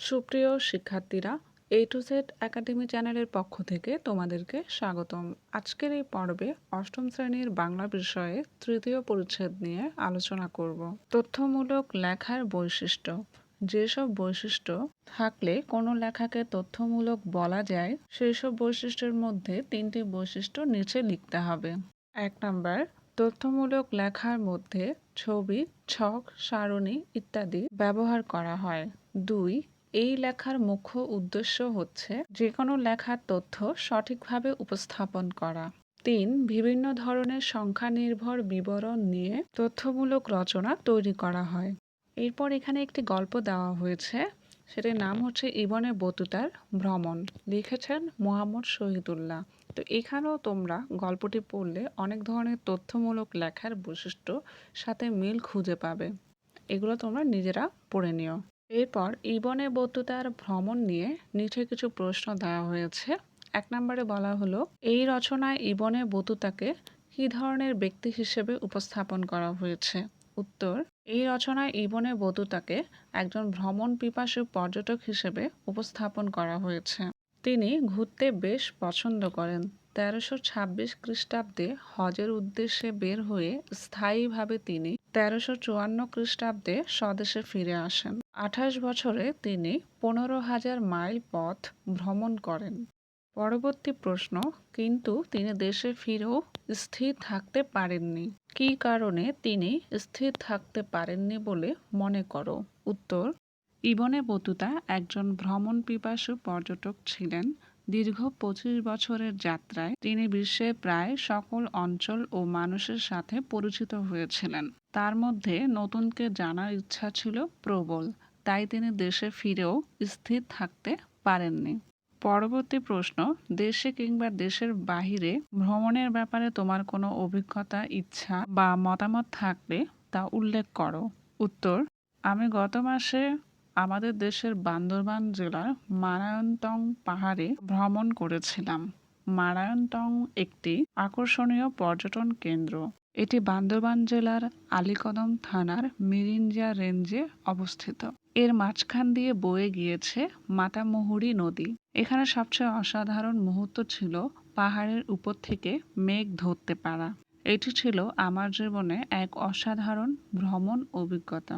সুপ্রিয় শিক্ষার্থীরা এ to Z academy চ্যানেলের পক্ষ থেকে তোমাদেরকে স্বাগতম। আজকের এই পর্বে অষ্টম শ্রেণির বাংলা বিষয়ে তৃতীয় পরিচ্ছেদ নিয়ে আলোচনা করব। তথ্যমূলক লেখার বৈশিষ্ট্য। যেসব বৈশিষ্ট্য থাকলে কোনো লেখাকে তথ্যমূলক বলা যায় সেই সব বৈশিষ্ট্যের মধ্যে তিনটি বৈশিষ্ট্য নিচে লিখতে হবে। এক নাম্বার, তথ্যমূলক লেখার মধ্যে ছবি, ছক, সারণী ইত্যাদি ব্যবহার করা হয়। দুই এই লেখার মুখ্য উদ্দেশ্য হচ্ছে যে কোনো লেখার তথ্য সঠিকভাবে উপস্থাপন করা। তিন, বিভিন্ন ধরনের সংখ্যা নির্ভর বিবরণ নিয়ে তথ্যমূলক রচনা তৈরি করা হয়। এরপর এখানে একটি গল্প দেওয়া হয়েছে, সেটির নাম হচ্ছে ইবনে বতুতার ভ্রমণ। লিখেছেন মোহাম্মদ শহীদুল্লাহ। তো এখানেও তোমরা গল্পটি পড়লে অনেক ধরনের তথ্যমূলক লেখার বৈশিষ্ট্য সাথে মিল খুঁজে পাবে। এগুলো তোমরা নিজেরা পড়ে নিও। এরপর ইবনে বতুতার ভ্রমণ নিয়ে নিচে কিছু প্রশ্ন দেওয়া হয়েছে। এক নম্বরে বলা হলো, এই রচনায় ইবনে বতুতাকে কী ধরনের ব্যক্তি হিসেবে উপস্থাপন করা হয়েছে? উত্তর, এই রচনায় ইবনে বতুতাকে একজন ভ্রমণ পিপাসু পর্যটক হিসেবে উপস্থাপন করা হয়েছে। তিনি ঘুরতে বেশ পছন্দ করেন। তেরোশো ছাব্বিশ খ্রিস্টাব্দে হজের উদ্দেশ্যে বের হয়ে স্থায়ীভাবে তিনি তেরোশো চুয়ান্ন খ্রিস্টাব্দে স্বদেশে ফিরে আসেন। আঠাশ বছরে তিনি পনেরো হাজার মাইল পথ ভ্রমণ করেন। পরবর্তী প্রশ্ন, কিন্তু তিনি দেশে ফিরেও স্থির থাকতে পারেননি। কী কারণে তিনি স্থির থাকতে পারেননি বলে মনে করো? উত্তর, ইবনে বতুতা একজন ভ্রমণ পিপাসু পর্যটক ছিলেন। দীর্ঘ পঁচিশ বছরের যাত্রায় তিনি বিশ্বের প্রায় সকল অঞ্চল ও মানুষের সাথে পরিচিত হয়েছিলেন। তার মধ্যে নতুনকে জানার ইচ্ছা ছিল প্রবল, তাই তিনি দেশে ফিরেও স্থির থাকতে পারেননি। পরবর্তী প্রশ্ন, দেশে কিংবা দেশের বাহিরে ভ্রমণের ব্যাপারে তোমার কোনো অভিজ্ঞতা, ইচ্ছা বা মতামত থাকলে তা উল্লেখ করো। উত্তর, আমি গত মাসে আমাদের দেশের বান্দরবান জেলার মারায়ণতং পাহাড়ে ভ্রমণ করেছিলাম। মারায়ণতং একটি আকর্ষণীয় পর্যটন কেন্দ্র। এটি বান্দরবান জেলার আলীকদম থানার মিরিঞ্জা রেঞ্জে অবস্থিত। এর মাঝখান দিয়ে বয়ে গিয়েছে মাতামুহুরী নদী। এখানে সবচেয়ে অসাধারণ মুহূর্ত ছিল পাহাড়ের উপর থেকে মেঘ ধরতে পারা। এটি ছিল আমার জীবনে এক অসাধারণ ভ্রমণ অভিজ্ঞতা।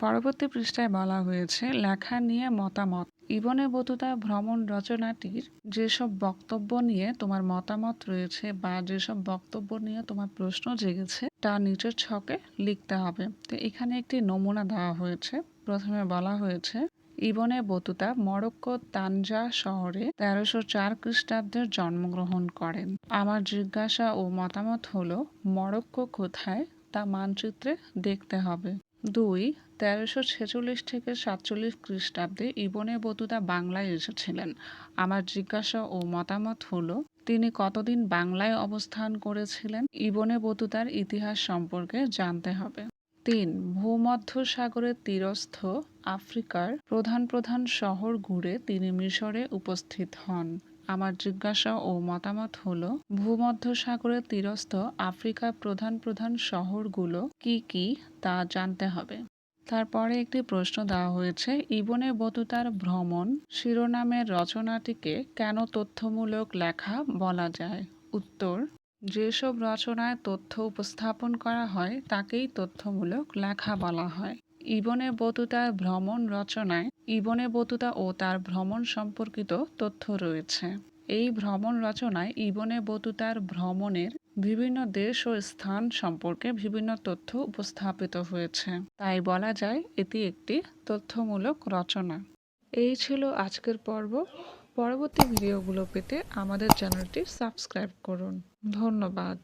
পরবর্তী পৃষ্ঠায় বলা হয়েছে, লেখা নিয়ে মতামত। ইবনে বতুতা ভ্রমণ রচনাটির যেসব বক্তব্য নিয়ে তোমার মতামত রয়েছে বা যেসব বক্তব্য নিয়ে তোমার প্রশ্ন জেগেছে, তা নিচের ছকে লিখতে হবে। তো এখানে একটি নমুনা দেওয়া হয়েছে। প্রথমে বলা হয়েছে, ইবনে বতুতা মরক্কো তানজা শহরে তেরোশো চার খ্রিস্টাব্দে জন্মগ্রহণ করেন। আমার জিজ্ঞাসা ও মতামত হলো, মরক্কো কোথায়? তা মানচিত্রে দেখতে হবে। দুই, তেরোশো ছেচল্লিশ থেকে সাতচল্লিশ খ্রিস্টাব্দে ইবনে বতুতা বাংলায় এসেছিলেন। আমার জিজ্ঞাসা ও মতামত হলো, তিনি কতদিন বাংলায় অবস্থান করেছিলেন? ইবনে বতুতার ইতিহাস সম্পর্কে জানতে হবে। তিন ভূমধ্য সাগরের তীরস্থ আফ্রিকার প্রধান প্রধান শহর ঘুরে তিনি মিশরে উপস্থিত হন। আমার জিজ্ঞাসা ও মতামত হলো, ভূমধ্যসাগরের তীরস্থ আফ্রিকার প্রধান প্রধান শহরগুলো কি কি তা জানতে হবে। তারপরে একটি প্রশ্ন দেওয়া হয়েছে, ইবনে বতুতার ভ্রমণ শিরোনামের রচনাটিকে কেন তথ্যমূলক লেখা বলা যায়? উত্তর, যেসব রচনায় তথ্য উপস্থাপন করা হয় তাকেই তথ্যমূলক লেখা বলা হয়। ইবনে বতুতার ভ্রমণ রচনায়, ইবনে বতুতা ও তার ভ্রমণ সম্পর্কিত তথ্য রয়েছে। এই ভ্রমণ রচনায় ইবনে বতুতার ভ্রমণের বিভিন্ন দেশ ও স্থান সম্পর্কে বিভিন্ন তথ্য উপস্থাপিত হয়েছে। তাই বলা যায়, এটি একটি তথ্যমূলক রচনা। এই ছিল আজকের পর্ব। পরবর্তী ভিডিওগুলো পেতে আমাদের চ্যানেলটি সাবস্ক্রাইব করুন। ধন্যবাদ।